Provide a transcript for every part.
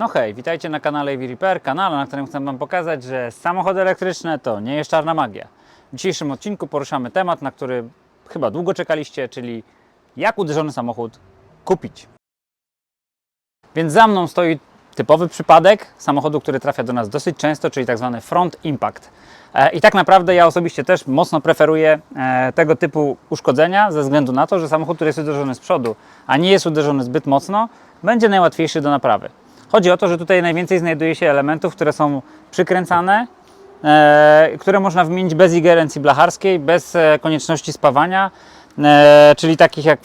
No hej, witajcie na kanale EV Repair, kanale, na którym chcę Wam pokazać, że samochody elektryczne to nie jest czarna magia. W dzisiejszym odcinku poruszamy temat, na który chyba długo czekaliście, czyli jak uderzony samochód kupić. Więc za mną stoi typowy przypadek samochodu, który trafia do nas dosyć często, czyli tak zwany front impact. E, I tak naprawdę ja osobiście też mocno preferuję e, tego typu uszkodzenia ze względu na to, że samochód, który jest uderzony z przodu, a nie jest uderzony zbyt mocno, będzie najłatwiejszy do naprawy. Chodzi o to, że tutaj najwięcej znajduje się elementów, które są przykręcane, e, które można wymienić bez ingerencji blacharskiej, bez e, konieczności spawania, e, czyli takich jak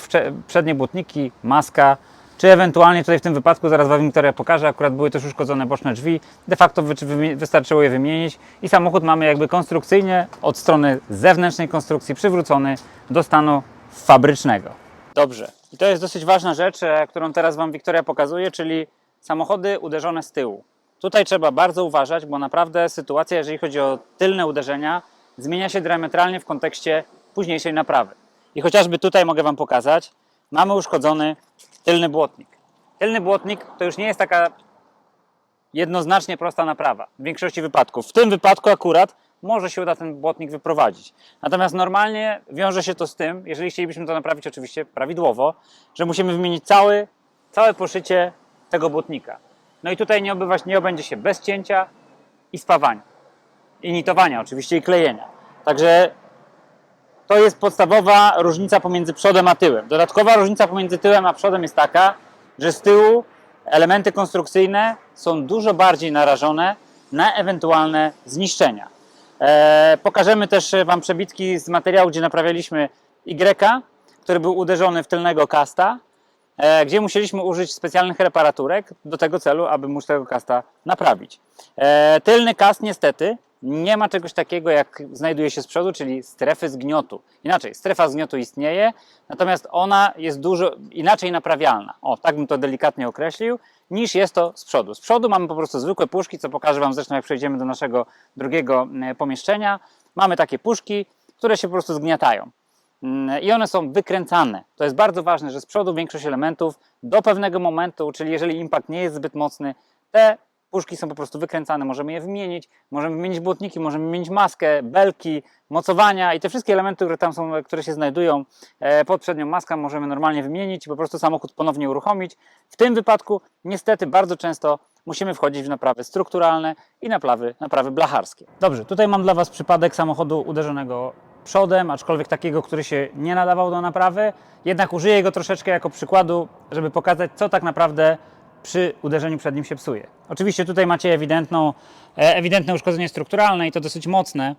przednie błotniki, maska, czy ewentualnie tutaj w tym wypadku, zaraz Wam Wiktoria pokaże, akurat były też uszkodzone boczne drzwi, de facto wystarczyło je wymienić i samochód mamy jakby konstrukcyjnie od strony zewnętrznej konstrukcji przywrócony do stanu fabrycznego. Dobrze. I to jest dosyć ważna rzecz, e, którą teraz Wam Wiktoria pokazuje, czyli samochody uderzone z tyłu. Tutaj trzeba bardzo uważać, bo naprawdę sytuacja, jeżeli chodzi o tylne uderzenia, zmienia się diametralnie w kontekście późniejszej naprawy. I chociażby tutaj mogę Wam pokazać, mamy uszkodzony tylny błotnik. Tylny błotnik to już nie jest taka jednoznacznie prosta naprawa w większości wypadków. W tym wypadku akurat może się uda ten błotnik wyprowadzić. Natomiast normalnie wiąże się to z tym, jeżeli chcielibyśmy to naprawić oczywiście prawidłowo, że musimy wymienić cały, całe poszycie tego błotnika. No i tutaj nie, obywać, nie obędzie się bez cięcia i spawania. I nitowania oczywiście i klejenia. Także to jest podstawowa różnica pomiędzy przodem a tyłem. Dodatkowa różnica pomiędzy tyłem a przodem jest taka, że z tyłu elementy konstrukcyjne są dużo bardziej narażone na ewentualne zniszczenia. E, pokażemy też Wam przebitki z materiału, gdzie naprawialiśmy Y, który był uderzony w tylnego kasta, gdzie musieliśmy użyć specjalnych reparaturek do tego celu, aby móc tego kasta naprawić. E, tylny kast niestety nie ma czegoś takiego, jak znajduje się z przodu, czyli strefy zgniotu. Inaczej, strefa zgniotu istnieje, natomiast ona jest dużo inaczej naprawialna. O, tak bym to delikatnie określił, niż jest to z przodu. Z przodu mamy po prostu zwykłe puszki, co pokażę Wam zresztą, jak przejdziemy do naszego drugiego e, pomieszczenia. Mamy takie puszki, które się po prostu zgniatają. Mm, i one są wykręcane. To jest bardzo ważne, że z przodu większość elementów do pewnego momentu, czyli jeżeli impact nie jest zbyt mocny, te puszki są po prostu wykręcane. Możemy je wymienić, możemy wymienić błotniki, możemy wymienić maskę, belki, mocowania i te wszystkie elementy, które tam są, które się znajdują e, pod przednią maską, możemy normalnie wymienić i po prostu samochód ponownie uruchomić. W tym wypadku niestety bardzo często musimy wchodzić w naprawy strukturalne i naprawy, naprawy blacharskie. Dobrze, tutaj mam dla Was przypadek samochodu uderzonego przodem, aczkolwiek takiego, który się nie nadawał do naprawy. Jednak użyję go troszeczkę jako przykładu, żeby pokazać, co tak naprawdę przy uderzeniu przed nim się psuje. Oczywiście tutaj macie ewidentną, e, ewidentne uszkodzenie strukturalne i to dosyć mocne.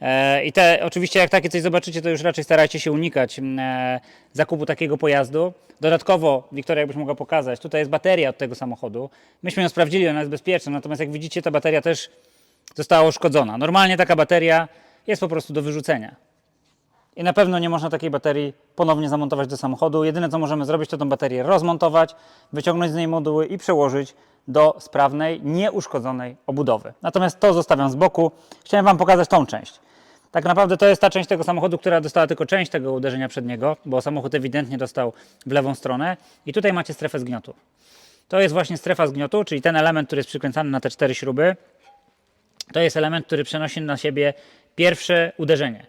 E, I te, oczywiście jak takie coś zobaczycie, to już raczej starajcie się unikać e, zakupu takiego pojazdu. Dodatkowo, Wiktoria jakbyś mogła pokazać, tutaj jest bateria od tego samochodu. Myśmy ją sprawdzili, ona jest bezpieczna, natomiast jak widzicie, ta bateria też została uszkodzona. Normalnie taka bateria jest po prostu do wyrzucenia. I na pewno nie można takiej baterii ponownie zamontować do samochodu. Jedyne co możemy zrobić, to tę baterię rozmontować, wyciągnąć z niej moduły i przełożyć do sprawnej, nieuszkodzonej obudowy. Natomiast to zostawiam z boku. Chciałem Wam pokazać tą część. Tak naprawdę to jest ta część tego samochodu, która dostała tylko część tego uderzenia przedniego, bo samochód ewidentnie dostał w lewą stronę. I tutaj macie strefę zgniotu. To jest właśnie strefa zgniotu, czyli ten element, który jest przykręcany na te cztery śruby. To jest element, który przenosi na siebie pierwsze uderzenie.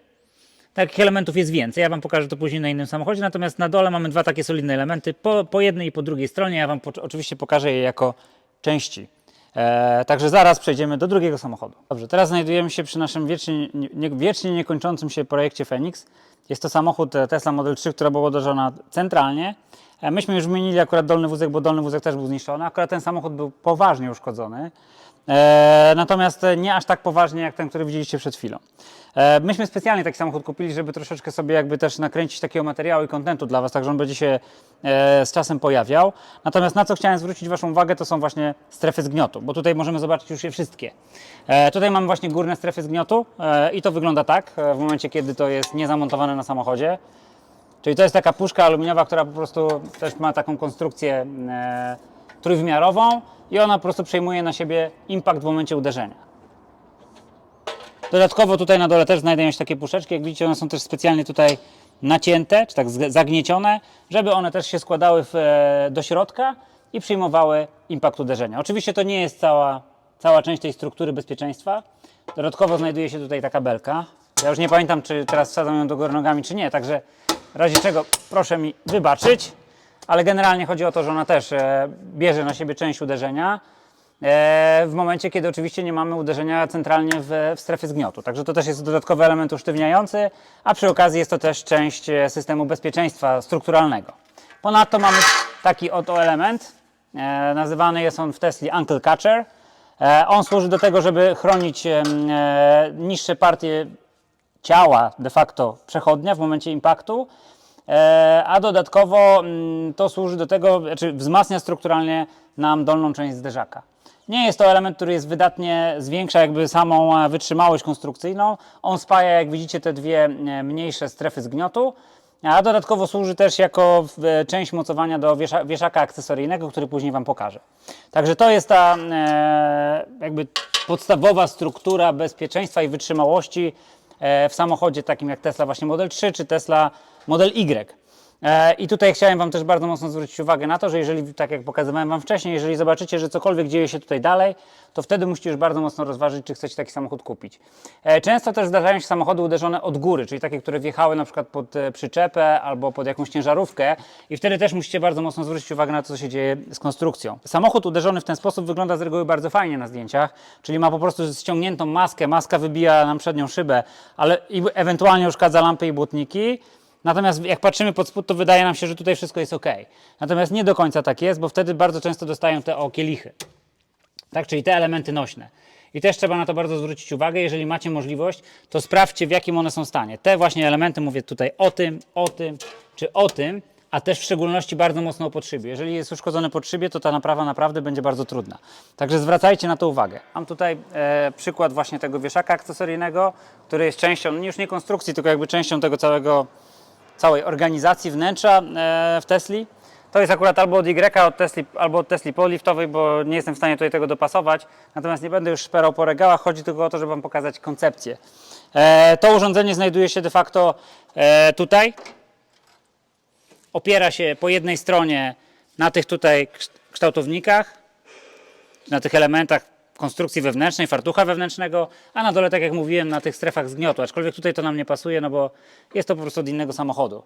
Takich elementów jest więcej. Ja Wam pokażę to później na innym samochodzie. Natomiast na dole mamy dwa takie solidne elementy, po, po jednej i po drugiej stronie. Ja Wam po, oczywiście pokażę je jako części. E, także zaraz przejdziemy do drugiego samochodu. Dobrze, teraz znajdujemy się przy naszym wiecznie, nie, wiecznie niekończącym się projekcie Phoenix. Jest to samochód e, Tesla Model 3, która była uderzona centralnie. E, myśmy już wymienili akurat dolny wózek, bo dolny wózek też był zniszczony. Akurat ten samochód był poważnie uszkodzony. E, natomiast nie aż tak poważnie jak ten, który widzieliście przed chwilą. E, myśmy specjalnie taki samochód kupili, żeby troszeczkę sobie jakby też nakręcić takiego materiału i kontentu dla Was, tak że on będzie się e, z czasem pojawiał. Natomiast na co chciałem zwrócić Waszą uwagę, to są właśnie strefy zgniotu, bo tutaj możemy zobaczyć już je wszystkie. Tutaj mamy właśnie górne strefy zgniotu i to wygląda tak w momencie, kiedy to jest niezamontowane na samochodzie. Czyli to jest taka puszka aluminiowa, która po prostu też ma taką konstrukcję trójwymiarową i ona po prostu przejmuje na siebie impact w momencie uderzenia. Dodatkowo tutaj na dole też znajdują się takie puszeczki, jak widzicie one są też specjalnie tutaj nacięte, czy tak zagniecione, żeby one też się składały w, e, do środka i przyjmowały impact uderzenia. Oczywiście to nie jest cała, cała część tej struktury bezpieczeństwa. Dodatkowo znajduje się tutaj taka belka. Ja już nie pamiętam, czy teraz wsadzam ją do góry nogami, czy nie, także w razie czego proszę mi wybaczyć, ale generalnie chodzi o to, że ona też e, bierze na siebie część uderzenia e, w momencie, kiedy oczywiście nie mamy uderzenia centralnie w, w strefie zgniotu. Także to też jest dodatkowy element usztywniający, a przy okazji jest to też część e, systemu bezpieczeństwa strukturalnego. Ponadto mamy taki oto element, e, nazywany jest on w Tesli Ankle Catcher. E, on służy do tego, żeby chronić e, niższe partie ciała de facto przechodnia w momencie impaktu, a dodatkowo mm, to służy do tego, znaczy wzmacnia strukturalnie nam dolną część zderzaka. Nie jest to element, który jest wydatnie, zwiększa jakby samą e, wytrzymałość konstrukcyjną. On spaja, jak widzicie, te dwie e, mniejsze strefy zgniotu, a dodatkowo służy też jako e, część mocowania do wiesza, wieszaka akcesoryjnego, który później Wam pokażę. Także to jest ta e, jakby podstawowa struktura bezpieczeństwa i wytrzymałości e, w samochodzie takim jak Tesla właśnie Model 3 czy Tesla Model Y. E, I tutaj chciałem Wam też bardzo mocno zwrócić uwagę na to, że jeżeli, tak jak pokazywałem Wam wcześniej, jeżeli zobaczycie, że cokolwiek dzieje się tutaj dalej, to wtedy musicie już bardzo mocno rozważyć, czy chcecie taki samochód kupić. E, Często też zdarzają się samochody uderzone od góry, czyli takie, które wjechały na przykład pod e, przyczepę albo pod jakąś ciężarówkę i wtedy też musicie bardzo mocno zwrócić uwagę na to, co się dzieje z konstrukcją. Samochód uderzony w ten sposób wygląda z reguły bardzo fajnie na zdjęciach, czyli ma po prostu ściągniętą maskę, maska wybija nam przednią szybę, ale ewentualnie uszkadza lampy i błotniki, Natomiast jak patrzymy pod spód, to wydaje nam się, że tutaj wszystko jest ok. Natomiast nie do końca tak jest, bo wtedy bardzo często dostają te o kielichy. Tak, czyli te elementy nośne. I też trzeba na to bardzo zwrócić uwagę. Jeżeli macie możliwość, to sprawdźcie, w jakim one są stanie. Te właśnie elementy, mówię tutaj o tym, o tym, czy o tym, a też w szczególności bardzo mocno o podszybie. Jeżeli jest uszkodzone podszybie, to ta naprawa naprawdę będzie bardzo trudna. Także zwracajcie na to uwagę. Mam tutaj e, przykład właśnie tego wieszaka akcesoryjnego, który jest częścią, no już nie konstrukcji, tylko jakby częścią tego całego całej organizacji wnętrza e, w Tesli. To jest akurat albo od Y, od Tesli, albo od Tesli podliftowej, bo nie jestem w stanie tutaj tego dopasować. Natomiast nie będę już szperał po regałach, chodzi tylko o to, żeby Wam pokazać koncepcję. E, to urządzenie znajduje się de facto e, tutaj. Opiera się po jednej stronie na tych tutaj kszt- kształtownikach, na tych elementach konstrukcji wewnętrznej, fartucha wewnętrznego, a na dole, tak jak mówiłem, na tych strefach zgniotu. Aczkolwiek tutaj to nam nie pasuje, no bo jest to po prostu od innego samochodu.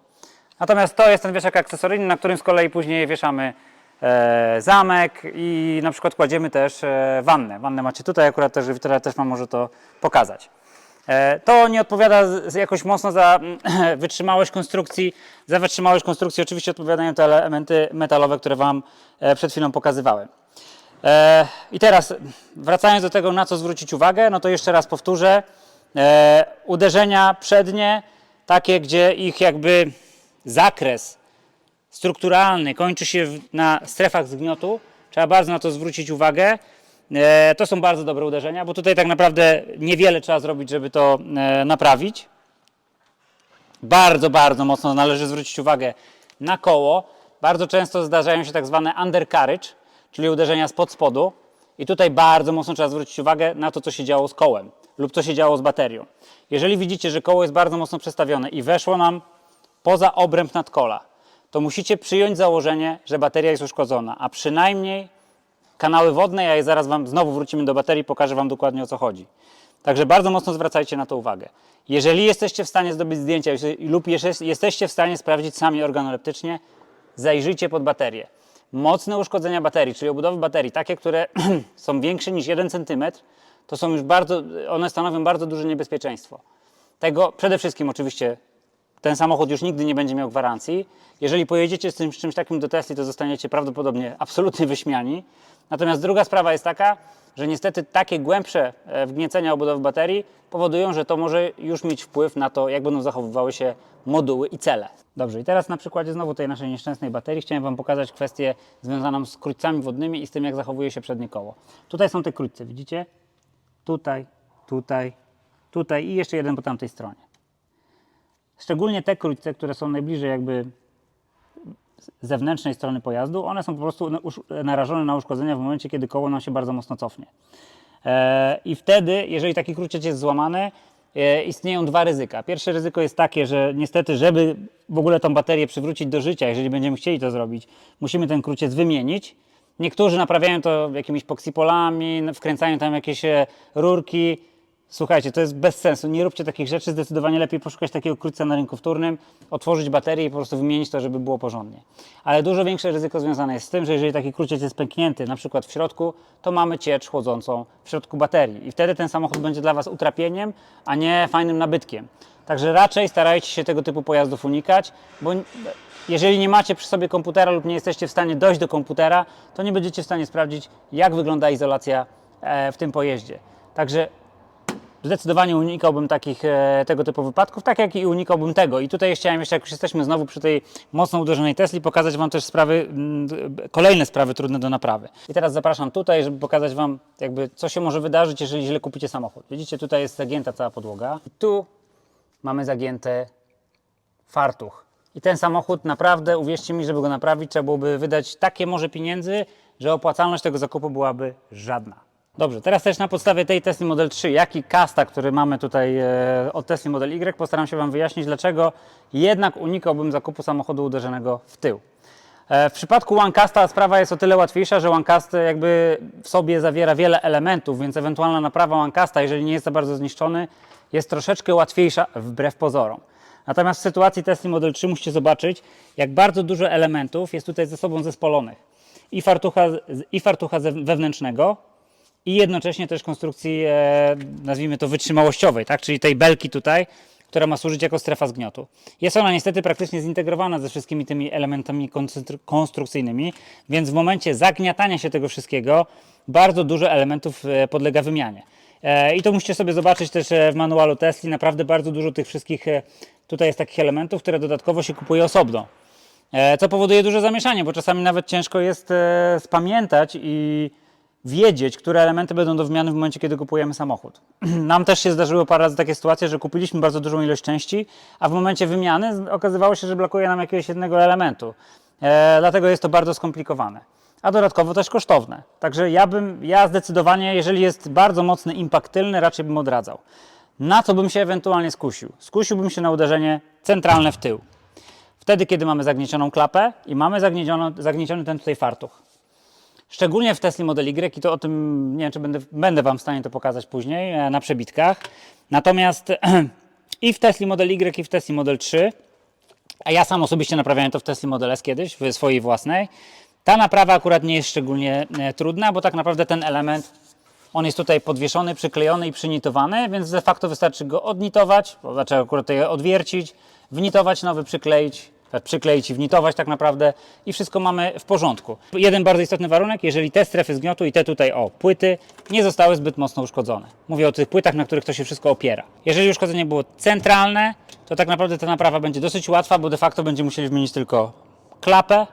Natomiast to jest ten wieszak akcesoryjny, na którym z kolei później wieszamy e, zamek i na przykład kładziemy też e, wannę. Wannę macie tutaj akurat też, Wiktoria też Wam może to pokazać. E, To nie odpowiada jakoś mocno za mm, wytrzymałość konstrukcji. Za wytrzymałość konstrukcji oczywiście odpowiadają te elementy metalowe, które Wam e, przed chwilą pokazywałem. E, I teraz wracając do tego, na co zwrócić uwagę, no to jeszcze raz powtórzę. E, uderzenia przednie, takie, gdzie ich jakby zakres strukturalny kończy się na strefach zgniotu, trzeba bardzo na to zwrócić uwagę. E, to są bardzo dobre uderzenia, bo tutaj tak naprawdę niewiele trzeba zrobić, żeby to naprawić. Bardzo, bardzo mocno należy zwrócić uwagę na koło. Bardzo często zdarzają się tak zwane undercarriage, czyli uderzenia spod spodu. I tutaj bardzo mocno trzeba zwrócić uwagę na to, co się działo z kołem lub co się działo z baterią. Jeżeli widzicie, że koło jest bardzo mocno przestawione i weszło nam poza obręb nadkola, to musicie przyjąć założenie, że bateria jest uszkodzona, a przynajmniej kanały wodne, ja zaraz Wam znowu wrócimy do baterii, pokażę Wam dokładnie o co chodzi. Także bardzo mocno zwracajcie na to uwagę. Jeżeli jesteście w stanie zdobyć zdjęcia lub jesteście w stanie sprawdzić sami organoleptycznie, zajrzyjcie pod baterię. Mocne uszkodzenia baterii, czyli obudowy baterii, takie, które są większe niż 1 cm, to są już bardzo, one stanowią bardzo duże niebezpieczeństwo. Tego przede wszystkim oczywiście ten samochód już nigdy nie będzie miał gwarancji. Jeżeli pojedziecie z, tym, z czymś takim do Tesli, to zostaniecie prawdopodobnie absolutnie wyśmiani. Natomiast druga sprawa jest taka, że niestety takie głębsze e, wgniecenia obudowy baterii powodują, że to może już mieć wpływ na to, jak będą zachowywały się moduły i cele. Dobrze, i teraz na przykładzie znowu tej naszej nieszczęsnej baterii chciałem Wam pokazać kwestię związaną z krótcami wodnymi i z tym, jak zachowuje się przednie koło. Tutaj są te krótce, widzicie? Tutaj, tutaj, tutaj i jeszcze jeden po tamtej stronie. Szczególnie te krótce, które są najbliżej jakby zewnętrznej strony pojazdu, one są po prostu usz- narażone na uszkodzenia w momencie, kiedy koło nam się bardzo mocno cofnie. E, I wtedy, jeżeli taki króciec jest złamany, e, istnieją dwa ryzyka. Pierwsze ryzyko jest takie, że niestety, żeby w ogóle tą baterię przywrócić do życia, jeżeli będziemy chcieli to zrobić, musimy ten króciec wymienić. Niektórzy naprawiają to jakimiś poksipolami, wkręcają tam jakieś e, rurki. Słuchajcie, to jest bez sensu. Nie róbcie takich rzeczy. Zdecydowanie lepiej poszukać takiego krótca na rynku wtórnym, otworzyć baterię i po prostu wymienić to, żeby było porządnie. Ale dużo większe ryzyko związane jest z tym, że jeżeli taki króciec jest pęknięty, na przykład w środku, to mamy ciecz chłodzącą w środku baterii. I wtedy ten samochód będzie dla Was utrapieniem, a nie fajnym nabytkiem. Także raczej starajcie się tego typu pojazdów unikać, bo jeżeli nie macie przy sobie komputera lub nie jesteście w stanie dojść do komputera, to nie będziecie w stanie sprawdzić, jak wygląda izolacja e, w tym pojeździe. Także zdecydowanie unikałbym takich, e, tego typu wypadków, tak jak i unikałbym tego. I tutaj chciałem jeszcze, jak już jesteśmy znowu przy tej mocno uderzonej Tesli, pokazać Wam też sprawy, mm, kolejne sprawy trudne do naprawy. I teraz zapraszam tutaj, żeby pokazać Wam, jakby, co się może wydarzyć, jeżeli źle kupicie samochód. Widzicie, tutaj jest zagięta cała podłoga. I tu mamy zagięte fartuch. I ten samochód naprawdę, uwierzcie mi, żeby go naprawić, trzeba byłoby wydać takie może pieniędzy, że opłacalność tego zakupu byłaby żadna. Dobrze, teraz też na podstawie tej Tesla Model 3, jak i Casta, który mamy tutaj e, od Tesla Model Y, postaram się Wam wyjaśnić, dlaczego jednak unikałbym zakupu samochodu uderzonego w tył. E, W przypadku OneCasta sprawa jest o tyle łatwiejsza, że OneCast jakby w sobie zawiera wiele elementów, więc ewentualna naprawa OneCasta, jeżeli nie jest za bardzo zniszczony, jest troszeczkę łatwiejsza wbrew pozorom. Natomiast w sytuacji Tesla Model 3 musicie zobaczyć, jak bardzo dużo elementów jest tutaj ze sobą zespolonych. I fartucha, i fartucha wewnętrznego, i jednocześnie też konstrukcji, e, nazwijmy to wytrzymałościowej, tak? czyli tej belki tutaj, która ma służyć jako strefa zgniotu. Jest ona niestety praktycznie zintegrowana ze wszystkimi tymi elementami konstrukcyjnymi, więc w momencie zagniatania się tego wszystkiego bardzo dużo elementów e, podlega wymianie. E, I to musicie sobie zobaczyć też w manualu Tesla. Naprawdę bardzo dużo tych wszystkich tutaj jest takich elementów, które dodatkowo się kupuje osobno. Co powoduje duże zamieszanie, bo czasami nawet ciężko jest spamiętać i wiedzieć, które elementy będą do wymiany w momencie, kiedy kupujemy samochód. Nam też się zdarzyły parę razy takie sytuacje, że kupiliśmy bardzo dużą ilość części, a w momencie wymiany okazywało się, że brakuje nam jakiegoś jednego elementu. E, dlatego jest to bardzo skomplikowane. A dodatkowo też kosztowne. Także ja bym, ja zdecydowanie, jeżeli jest bardzo mocny impact tylny, raczej bym odradzał. Na co bym się ewentualnie skusił? Skusiłbym się na uderzenie centralne w tył. Wtedy, kiedy mamy zagniecioną klapę i mamy zagnieciony ten tutaj fartuch. Szczególnie w Tesla Model Y i to o tym nie wiem, czy będę, będę Wam w stanie to pokazać później e, na przebitkach. Natomiast i w Tesla Model Y i w Tesla Model 3, a ja sam osobiście naprawiałem to w Tesla Model S kiedyś, w swojej własnej, ta naprawa akurat nie jest szczególnie e, trudna, bo tak naprawdę ten element on jest tutaj podwieszony, przyklejony i przynitowany, więc de facto wystarczy go odnitować, to znaczy akurat je odwiercić, wnitować nowy, przykleić, przykleić i wnitować tak naprawdę i wszystko mamy w porządku. Jeden bardzo istotny warunek, jeżeli te strefy zgniotu i te tutaj, o, płyty nie zostały zbyt mocno uszkodzone. Mówię o tych płytach, na których to się wszystko opiera. Jeżeli uszkodzenie było centralne, to tak naprawdę ta naprawa będzie dosyć łatwa, bo de facto będziemy musieli wymienić tylko klapę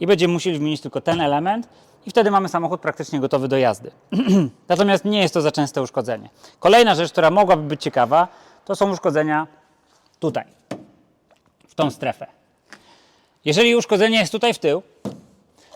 i będziemy musieli wymienić tylko ten element i wtedy mamy samochód praktycznie gotowy do jazdy. Natomiast nie jest to za częste uszkodzenie. Kolejna rzecz, która mogłaby być ciekawa, to są uszkodzenia tutaj, w tą strefę. Jeżeli uszkodzenie jest tutaj w tył,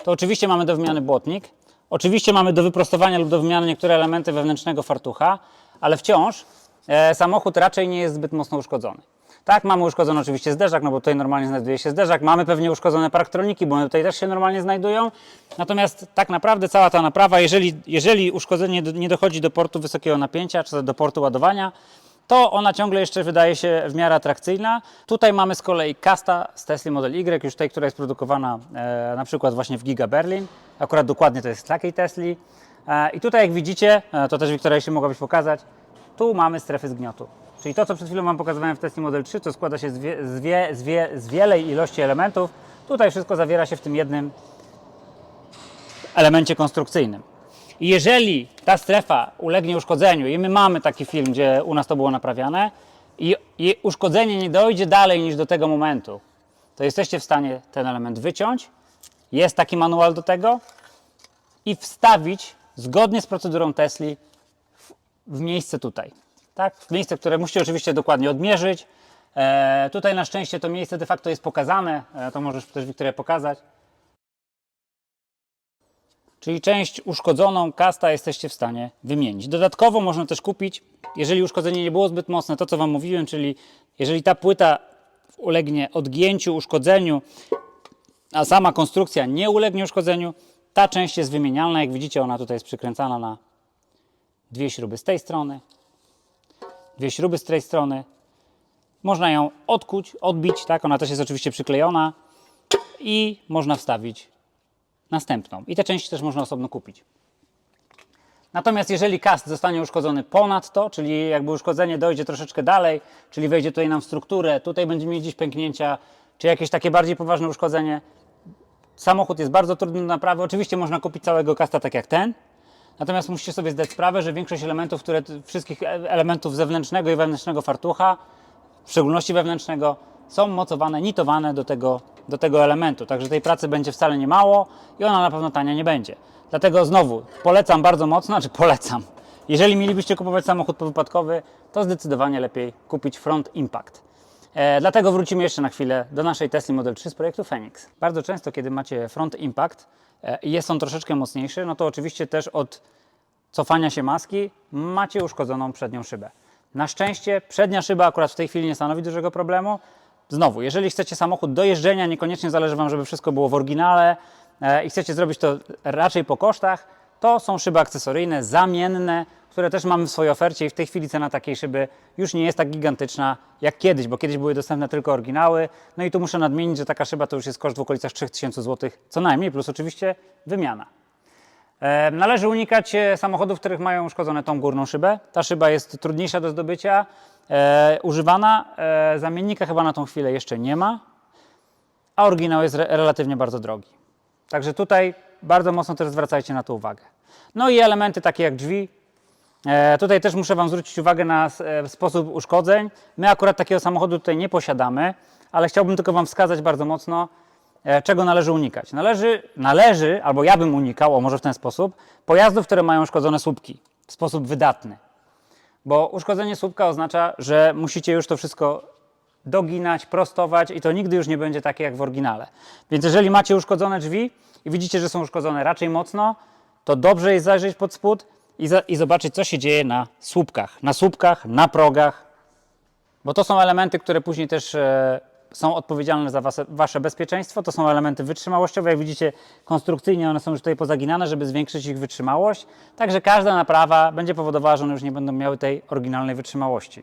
to oczywiście mamy do wymiany błotnik, oczywiście mamy do wyprostowania lub do wymiany niektóre elementy wewnętrznego fartucha, ale wciąż e, samochód raczej nie jest zbyt mocno uszkodzony. Tak, mamy uszkodzony oczywiście zderzak, no bo tutaj normalnie znajduje się zderzak, mamy pewnie uszkodzone parktroniki, bo one tutaj też się normalnie znajdują, natomiast tak naprawdę cała ta naprawa, jeżeli, jeżeli uszkodzenie nie dochodzi do portu wysokiego napięcia, czy do portu ładowania, to ona ciągle jeszcze wydaje się w miarę atrakcyjna. Tutaj mamy z kolei Casta z Tesla Model Y, już tej, która jest produkowana e, na przykład właśnie w Giga Berlin. Akurat dokładnie to jest takiej Tesli. E, I tutaj jak widzicie, e, to też Wiktoria jeszcze mogłabyś pokazać, tu mamy strefy zgniotu. Czyli to, co przed chwilą Wam pokazywałem w Tesla Model 3, to składa się z, wie, z, wie, z, wie, z wielej ilości elementów. Tutaj wszystko zawiera się w tym jednym elemencie konstrukcyjnym. Jeżeli ta strefa ulegnie uszkodzeniu, i my mamy taki film, gdzie u nas to było naprawiane, i, i uszkodzenie nie dojdzie dalej niż do tego momentu, to jesteście w stanie ten element wyciąć. Jest taki manual do tego i wstawić zgodnie z procedurą Tesli w, w miejsce tutaj. Tak? W miejsce, które musicie oczywiście dokładnie odmierzyć. E, tutaj na szczęście to miejsce de facto jest pokazane, e, to możesz też Wiktoria pokazać. Czyli część uszkodzoną kasta jesteście w stanie wymienić. Dodatkowo można też kupić, jeżeli uszkodzenie nie było zbyt mocne, to co Wam mówiłem, czyli jeżeli ta płyta ulegnie odgięciu, uszkodzeniu, a sama konstrukcja nie ulegnie uszkodzeniu, Ta część jest wymienialna, jak widzicie ona tutaj jest przykręcana na dwie śruby z tej strony, dwie śruby z tej strony. Można ją odkuć, odbić, tak? Ona też jest oczywiście przyklejona i można wstawić następną. I te części też można osobno kupić. Natomiast jeżeli kast zostanie uszkodzony ponad to, czyli jakby uszkodzenie dojdzie troszeczkę dalej, czyli wejdzie tutaj nam w strukturę, tutaj będziemy mieć gdzieś pęknięcia, czy jakieś takie bardziej poważne uszkodzenie, samochód jest bardzo trudny do naprawy. Oczywiście można kupić całego kasta tak jak ten, natomiast musicie sobie zdać sprawę, że większość elementów, które, wszystkich e- elementów zewnętrznego i wewnętrznego fartucha, w szczególności wewnętrznego, są mocowane, nitowane do tego, do tego elementu. Także tej pracy będzie wcale nie mało i ona na pewno tania nie będzie. Dlatego znowu polecam bardzo mocno, znaczy polecam. Jeżeli mielibyście kupować samochód powypadkowy, to zdecydowanie lepiej kupić Front Impact. E, dlatego wrócimy jeszcze na chwilę do naszej Tesla Model 3 z projektu Phoenix. Bardzo często, kiedy macie Front Impact e, i jest on troszeczkę mocniejszy, no to oczywiście też od cofania się maski macie uszkodzoną przednią szybę. Na szczęście przednia szyba akurat w tej chwili nie stanowi dużego problemu. Znowu, jeżeli chcecie samochód do jeżdżenia, niekoniecznie zależy Wam, żeby wszystko było w oryginale e, i chcecie zrobić to raczej po kosztach, to są szyby akcesoryjne, zamienne, które też mamy w swojej ofercie i w tej chwili cena takiej szyby już nie jest tak gigantyczna jak kiedyś, bo kiedyś były dostępne tylko oryginały. No i tu muszę nadmienić, że taka szyba to już jest koszt w okolicach 3000 zł co najmniej, plus oczywiście wymiana. E, Należy unikać e, samochodów, których mają uszkodzone tą górną szybę. Ta szyba jest trudniejsza do zdobycia, e, używana. E, zamiennika chyba na tą chwilę jeszcze nie ma, a oryginał jest re relatywnie bardzo drogi. Także tutaj bardzo mocno też zwracajcie na to uwagę. No i elementy takie jak drzwi. E, tutaj też muszę Wam zwrócić uwagę na e, sposób uszkodzeń. My akurat takiego samochodu tutaj nie posiadamy, ale chciałbym tylko Wam wskazać bardzo mocno, e, czego należy unikać. Należy, należy, albo ja bym unikał, o może w ten sposób, pojazdów, które mają uszkodzone słupki w sposób wydatny. Bo uszkodzenie słupka oznacza, że musicie już to wszystko doginać, prostować i to nigdy już nie będzie takie jak w oryginale. Więc jeżeli macie uszkodzone drzwi i widzicie, że są uszkodzone raczej mocno, to dobrze jest zajrzeć pod spód i, za, i zobaczyć, co się dzieje na słupkach. Na słupkach, na progach, bo to są elementy, które później też e, są odpowiedzialne za wasze, wasze bezpieczeństwo. To są elementy wytrzymałościowe. Jak widzicie, konstrukcyjnie one są już tutaj pozaginane, żeby zwiększyć ich wytrzymałość. Także każda naprawa będzie powodowała, że one już nie będą miały tej oryginalnej wytrzymałości.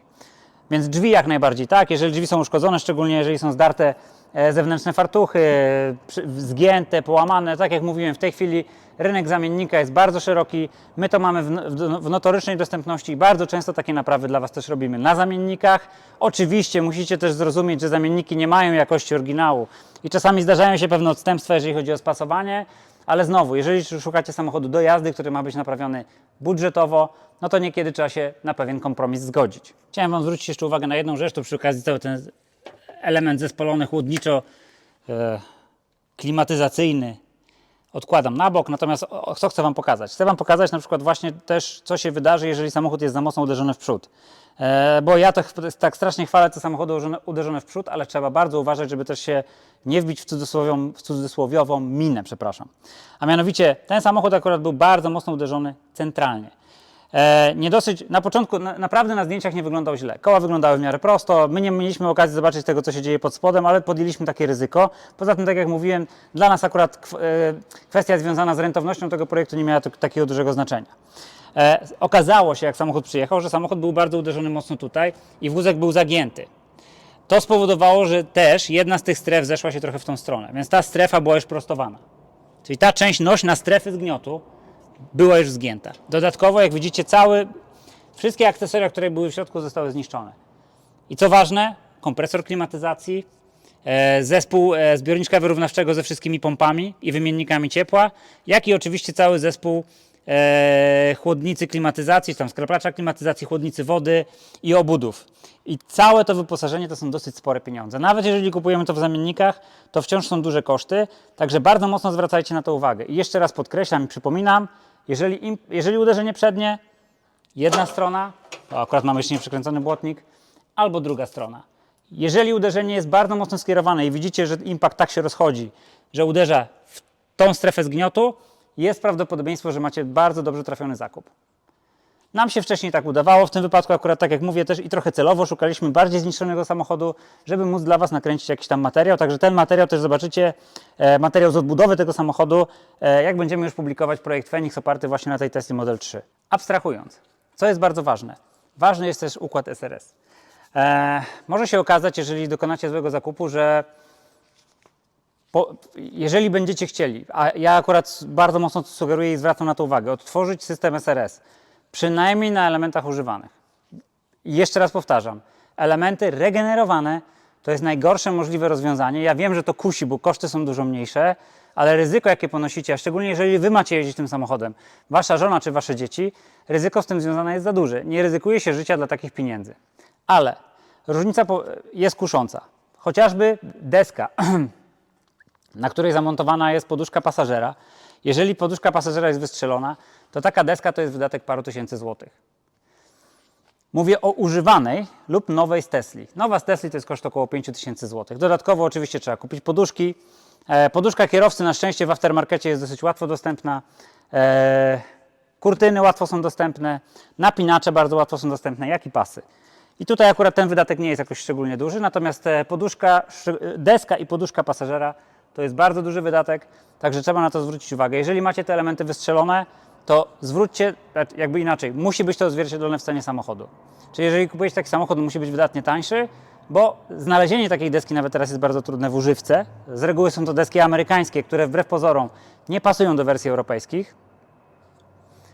Więc drzwi jak najbardziej tak. Jeżeli drzwi są uszkodzone, szczególnie jeżeli są zdarte e, zewnętrzne fartuchy, e, zgięte, połamane, tak jak mówiłem, w tej chwili rynek zamiennika jest bardzo szeroki. My to mamy w, w notorycznej dostępności i bardzo często takie naprawy dla Was też robimy na zamiennikach. Oczywiście musicie też zrozumieć, że zamienniki nie mają jakości oryginału i czasami zdarzają się pewne odstępstwa, jeżeli chodzi o spasowanie. Ale znowu, jeżeli szukacie samochodu do jazdy, który ma być naprawiony budżetowo, no to niekiedy trzeba się na pewien kompromis zgodzić. Chciałem Wam zwrócić jeszcze uwagę na jedną rzecz, tu przy okazji cały ten element zespolony chłodniczo e, klimatyzacyjny odkładam na bok, natomiast co chcę Wam pokazać? Chcę Wam pokazać na przykład właśnie też, co się wydarzy, jeżeli samochód jest za mocno uderzony w przód. E, bo ja ch- tak strasznie chwalę te samochody uderzone, uderzone w przód, ale trzeba bardzo uważać, żeby też się nie wbić w cudzysłowiową, w cudzysłowiową minę, przepraszam. A mianowicie ten samochód akurat był bardzo mocno uderzony centralnie. E, nie dosyć, na początku na, naprawdę na zdjęciach nie wyglądał źle. Koła wyglądały w miarę prosto. My nie mieliśmy okazji zobaczyć tego, co się dzieje pod spodem, ale podjęliśmy takie ryzyko. Poza tym, tak jak mówiłem, dla nas akurat e, kwestia związana z rentownością tego projektu nie miała tak- takiego dużego znaczenia. E, okazało się, jak samochód przyjechał, że samochód był bardzo uderzony mocno tutaj i wózek był zagięty. To spowodowało, że też jedna z tych stref zeszła się trochę w tą stronę, więc ta strefa była już prostowana. Czyli ta część nośna strefy zgniotu była już zgięta. Dodatkowo, jak widzicie, cały, wszystkie akcesoria, które były w środku, zostały zniszczone. I co ważne, kompresor klimatyzacji, e, zespół e, zbiorniczka wyrównawczego ze wszystkimi pompami i wymiennikami ciepła, jak i oczywiście cały zespół e, chłodnicy klimatyzacji, tam skraplacza klimatyzacji, chłodnicy wody i obudów. I całe to wyposażenie to są dosyć spore pieniądze. Nawet jeżeli kupujemy to w zamiennikach, to wciąż są duże koszty, także bardzo mocno zwracajcie na to uwagę. I jeszcze raz podkreślam i przypominam, jeżeli, im, jeżeli uderzenie przednie, jedna strona, to akurat mamy jeszcze nieprzykręcony błotnik, albo druga strona. Jeżeli uderzenie jest bardzo mocno skierowane i widzicie, że impact tak się rozchodzi, że uderza w tą strefę zgniotu, jest prawdopodobieństwo, że macie bardzo dobrze trafiony zakup. Nam się wcześniej tak udawało, w tym wypadku akurat tak jak mówię też i trochę celowo szukaliśmy bardziej zniszczonego samochodu, żeby móc dla Was nakręcić jakiś tam materiał, także ten materiał też zobaczycie, e, materiał z odbudowy tego samochodu, e, jak będziemy już publikować projekt Phoenix oparty właśnie na tej Tesla Model 3. Abstrahując, co jest bardzo ważne, ważny jest też układ SRS. E, może się okazać, jeżeli dokonacie złego zakupu, że po, jeżeli będziecie chcieli, a ja akurat bardzo mocno to sugeruję i zwracam na to uwagę, odtworzyć system SRS, przynajmniej na elementach używanych. Jeszcze raz powtarzam, elementy regenerowane to jest najgorsze możliwe rozwiązanie. Ja wiem, że to kusi, bo koszty są dużo mniejsze, ale ryzyko, jakie ponosicie, a szczególnie jeżeli wy macie jeździć tym samochodem, wasza żona czy wasze dzieci, ryzyko z tym związane jest za duże. Nie ryzykuje się życia dla takich pieniędzy. Ale różnica jest kusząca. Chociażby deska, na której zamontowana jest poduszka pasażera. Jeżeli poduszka pasażera jest wystrzelona, to taka deska to jest wydatek paru tysięcy złotych. Mówię o używanej lub nowej z Tesli. Nowa z Tesli to jest koszt około 5 tysięcy złotych. Dodatkowo oczywiście trzeba kupić poduszki. E, poduszka kierowcy na szczęście w aftermarkecie jest dosyć łatwo dostępna. E, kurtyny łatwo są dostępne. Napinacze bardzo łatwo są dostępne, jak i pasy. I tutaj akurat ten wydatek nie jest jakoś szczególnie duży, natomiast e, poduszka, deska i poduszka pasażera to jest bardzo duży wydatek, także trzeba na to zwrócić uwagę. Jeżeli macie te elementy wystrzelone, to zwróćcie, e, jakby inaczej, musi być to odzwierciedlone w cenie samochodu. Czyli jeżeli kupujecie taki samochód, musi być wydatnie tańszy, bo znalezienie takiej deski nawet teraz jest bardzo trudne w używce. Z reguły są to deski amerykańskie, które wbrew pozorom nie pasują do wersji europejskich.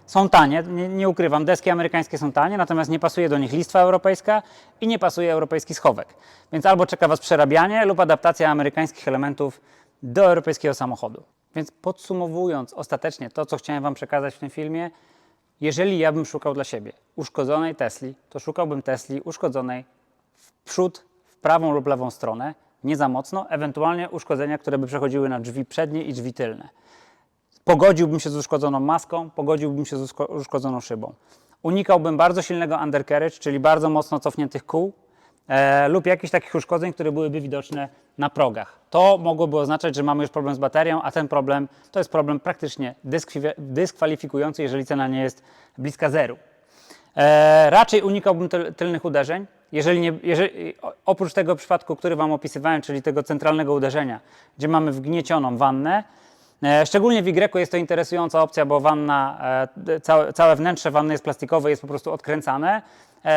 Są tanie, nie, nie ukrywam, deski amerykańskie są tanie, natomiast nie pasuje do nich listwa europejska i nie pasuje europejski schowek. Więc albo czeka Was przerabianie lub adaptacja amerykańskich elementów do europejskiego samochodu. Więc podsumowując ostatecznie to, co chciałem Wam przekazać w tym filmie, jeżeli ja bym szukał dla siebie uszkodzonej Tesli, to szukałbym Tesli uszkodzonej w przód, w prawą lub lewą stronę, nie za mocno, ewentualnie uszkodzenia, które by przechodziły na drzwi przednie i drzwi tylne. Pogodziłbym się z uszkodzoną maską, pogodziłbym się z uszko- uszkodzoną szybą. Unikałbym bardzo silnego undercarriage, czyli bardzo mocno cofniętych kół e, lub jakichś takich uszkodzeń, które byłyby widoczne na progach. To mogłoby oznaczać, że mamy już problem z baterią, a ten problem to jest problem praktycznie dyskwalifikujący, jeżeli cena nie jest bliska zeru. E, raczej unikałbym tyl, tylnych uderzeń. Jeżeli nie, jeżeli, oprócz tego przypadku, który Wam opisywałem, czyli tego centralnego uderzenia, gdzie mamy wgniecioną wannę, e, szczególnie w Y jest to interesująca opcja, bo wanna, e, całe, wnętrze wanny jest plastikowe, jest po prostu odkręcane,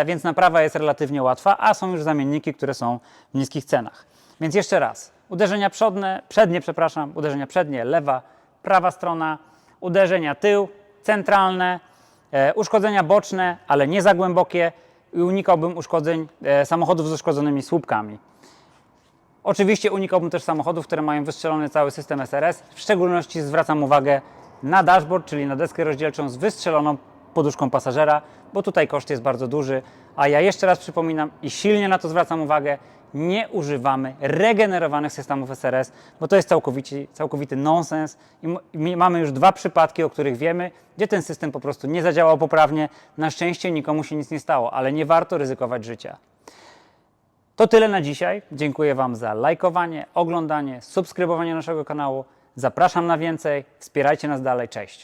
więc naprawa jest relatywnie łatwa, a są już zamienniki, które są w niskich cenach. Więc jeszcze raz, uderzenia przodne, przednie, przepraszam, uderzenia przednie, lewa, prawa strona, uderzenia tył, centralne, E, uszkodzenia boczne, ale nie za głębokie i unikałbym uszkodzeń e, samochodów z uszkodzonymi słupkami. Oczywiście unikałbym też samochodów, które mają wystrzelony cały system SRS. W szczególności zwracam uwagę na dashboard, czyli na deskę rozdzielczą z wystrzeloną poduszką pasażera, bo tutaj koszt jest bardzo duży. A ja jeszcze raz przypominam i silnie na to zwracam uwagę, nie używamy regenerowanych systemów SRS, bo to jest całkowicie, całkowity nonsens. I mamy już dwa przypadki, o których wiemy, gdzie ten system po prostu nie zadziałał poprawnie. Na szczęście nikomu się nic nie stało, ale nie warto ryzykować życia. To tyle na dzisiaj. Dziękuję Wam za lajkowanie, oglądanie, subskrybowanie naszego kanału. Zapraszam na więcej. Wspierajcie nas dalej. Cześć.